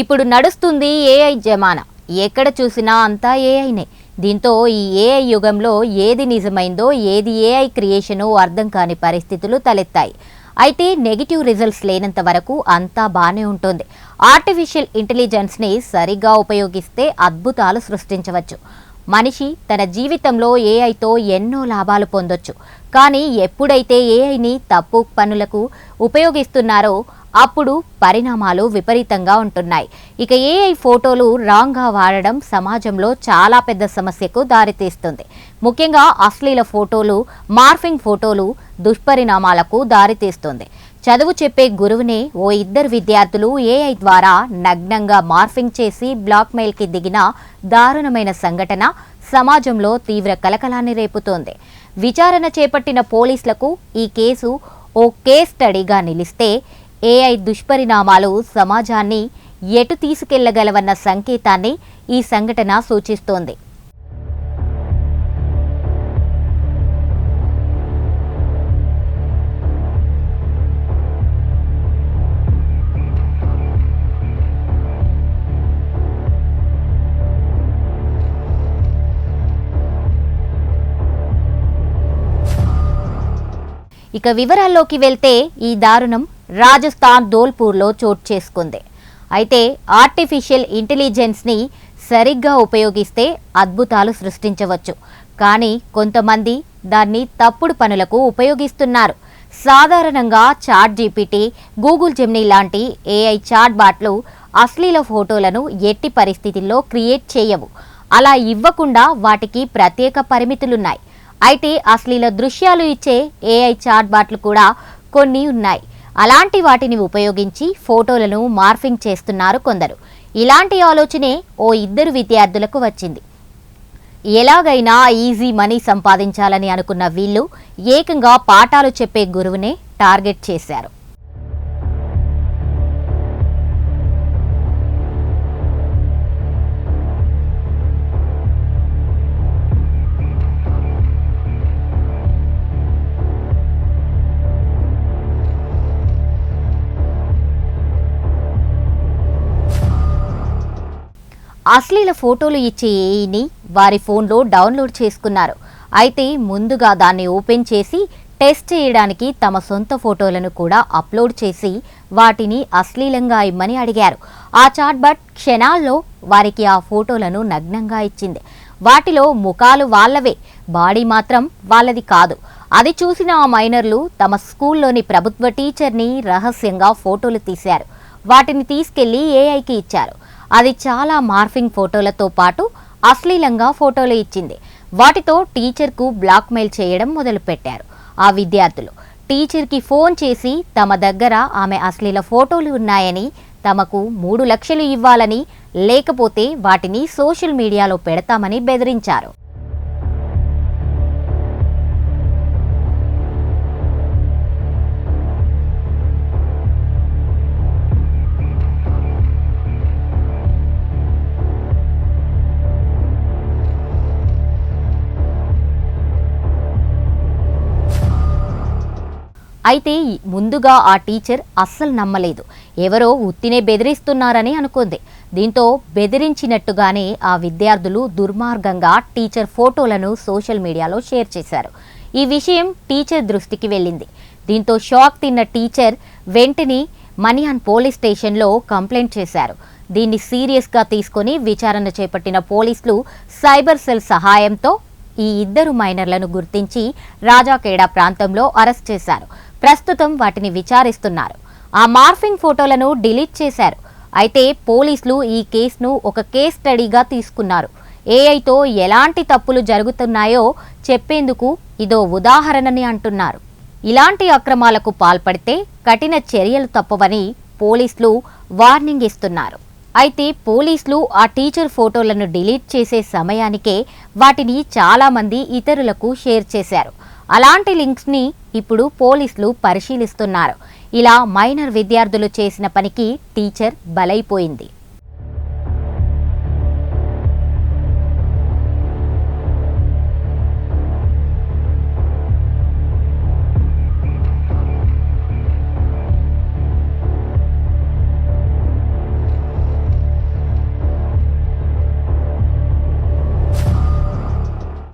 ఇప్పుడు నడుస్తుంది ఏఐ జమానా. ఎక్కడ చూసినా అంతా ఏఐనే దీంతో ఈ ఏఐ యుగంలో ఏది నిజమైందో ఏది ఏఐ క్రియేషనో అర్థం కాని పరిస్థితులు తలెత్తాయి. అయితే నెగిటివ్ రిజల్ట్స్ లేనంత వరకు అంతా బాగానే ఉంటుంది. ఆర్టిఫిషియల్ ఇంటెలిజెన్స్ని సరిగ్గా ఉపయోగిస్తే అద్భుతాలు సృష్టించవచ్చు. మనిషి తన జీవితంలో ఏఐతో ఎన్నో లాభాలు పొందొచ్చు. కానీ ఎప్పుడైతే ఏఐని తప్పు పనులకు ఉపయోగిస్తున్నారో అప్పుడు పరిణామాలు విపరీతంగా ఉంటున్నాయి. ఇక ఏఐ ఫోటోలు రాంగ్గా వాడడం సమాజంలో చాలా పెద్ద సమస్యకు దారితీస్తుంది. ముఖ్యంగా అశ్లీల ఫోటోలు మార్ఫింగ్ ఫోటోలు దుష్పరిణామాలకు దారితీస్తుంది. చదువు చెప్పే గురువునే ఓ ఇద్దరు విద్యార్థులు ఏఐ ద్వారా నగ్నంగా మార్ఫింగ్ చేసి బ్లాక్మెయిల్కి దిగిన దారుణమైన సంఘటన సమాజంలో తీవ్ర కలకలాన్ని రేపుతోంది. విచారణ చేపట్టిన పోలీసులకు ఈ కేసు ఓ కేస్ స్టడీగా నిలిస్తే ఏఐ దుష్పరిణామాలు సమాజాన్ని ఎటు తీసుకెళ్ళగలవన్న సంకేతాన్ని ఈ సంఘటన సూచిస్తోంది. ఇక వివరాల్లోకి వెళ్తే ఈ దారుణం రాజస్థాన్ ధోల్పూర్లో చోటు చేసుకుంది. అయితే ఆర్టిఫిషియల్ ఇంటెలిజెన్స్ని సరిగ్గా ఉపయోగిస్తే అద్భుతాలు సృష్టించవచ్చు. కానీ కొంతమంది దాన్ని తప్పుడు పనులకు ఉపయోగిస్తున్నారు. సాధారణంగా చాట్ జీపీటీ గూగుల్ జెమ్నీ లాంటి ఏఐ చాట్ బాట్లు అశ్లీల ఫోటోలను ఎట్టి పరిస్థితుల్లో క్రియేట్ చేయవు. అలా ఇవ్వకుండా వాటికి ప్రత్యేక పరిమితులున్నాయి. అయితే అశ్లీల దృశ్యాలు ఇచ్చే ఏఐ చాట్ బాట్లు కూడా కొన్ని ఉన్నాయి. అలాంటి వాటిని ఉపయోగించి ఫోటోలను మార్ఫింగ్ చేస్తున్నారు కొందరు. ఇలాంటి ఆలోచనే ఓ ఇద్దరు విద్యార్థులకు వచ్చింది. ఎలాగైనా ఈజీ మనీ సంపాదించాలని అనుకున్న వీళ్ళు ఏకంగా పాఠాలు చెప్పే గురువునే టార్గెట్ చేశారు. అశ్లీల ఫోటోలు ఇచ్చే ఏఈని వారి ఫోన్లో డౌన్లోడ్ చేసుకున్నారు. అయితే ముందుగా దాన్ని ఓపెన్ చేసి టెస్ట్ చేయడానికి తమ సొంత ఫోటోలను కూడా అప్లోడ్ చేసి వాటిని అశ్లీలంగా ఇమ్మని అడిగారు. ఆ చాట్బట్ క్షణాల్లో వారికి ఆ ఫోటోలను నగ్నంగా ఇచ్చింది. వాటిలో ముఖాలు వాళ్ళవే బాడీ మాత్రం వాళ్ళది కాదు. అది చూసిన ఆ మైనర్లు తమ స్కూల్లోని ప్రభుత్వ టీచర్ని రహస్యంగా ఫోటోలు తీశారు. వాటిని తీసుకెళ్ళి ఏఐకి ఇచ్చారు. అది చాలా మార్ఫింగ్ ఫోటోలతో పాటు అశ్లీలంగా ఫోటోలు ఇచ్చింది. వాటితో టీచర్కు బ్లాక్మెయిల్ చేయడం మొదలుపెట్టారు. ఆ విద్యార్థులు టీచర్కి ఫోన్ చేసి తమ దగ్గర ఆమె అశ్లీల ఫోటోలు ఉన్నాయని తమకు మూడు లక్షలు ఇవ్వాలని లేకపోతే వాటిని సోషల్ మీడియాలో పెడతామని బెదిరించారు. అయితే ముందుగా ఆ టీచర్ అస్సలు నమ్మలేదు. ఎవరో ఉత్తినే బెదిరిస్తున్నారని అనుకుంది. దీంతో బెదిరించినట్టుగానే ఆ విద్యార్థులు దుర్మార్గంగా టీచర్ ఫోటోలను సోషల్ మీడియాలో షేర్ చేశారు. ఈ విషయం టీచర్ దృష్టికి వెళ్ళింది. దీంతో షాక్ తిన్న టీచర్ వెంటనే మనియాన్ పోలీస్ స్టేషన్లో కంప్లైంట్ చేశారు. దీన్ని సీరియస్గా తీసుకొని విచారణ చేపట్టిన పోలీసులు సైబర్ సెల్ సహాయంతో ఈ ఇద్దరు మైనర్లను గుర్తించి రాజాకేడా ప్రాంతంలో అరెస్ట్ చేశారు. ప్రస్తుతం వాటిని విచారిస్తున్నారు. ఆ మార్ఫింగ్ ఫోటోలను డిలీట్ చేశారు. అయితే పోలీసులు ఈ కేసును ఒక కేస్ స్టడీగా తీసుకున్నారు. ఏఐతో ఎలాంటి తప్పులు జరుగుతున్నాయో చెప్పేందుకు ఇదో ఉదాహరణని అంటున్నారు. ఇలాంటి అక్రమాలకు పాల్పడితే కఠిన చర్యలు తప్పవని పోలీసులు వార్నింగ్ ఇస్తున్నారు. అయితే పోలీసులు ఆ టీచర్ ఫోటోలను డిలీట్ చేసే సమయానికే వాటిని చాలామంది ఇతరులకు షేర్ చేశారు. అలాంటి లింక్స్ని ఇప్పుడు పోలీసులు పరిశీలిస్తున్నారు. ఇలా మైనర్ విద్యార్థులు చేసిన పనికి టీచర్ బలైపోయింది.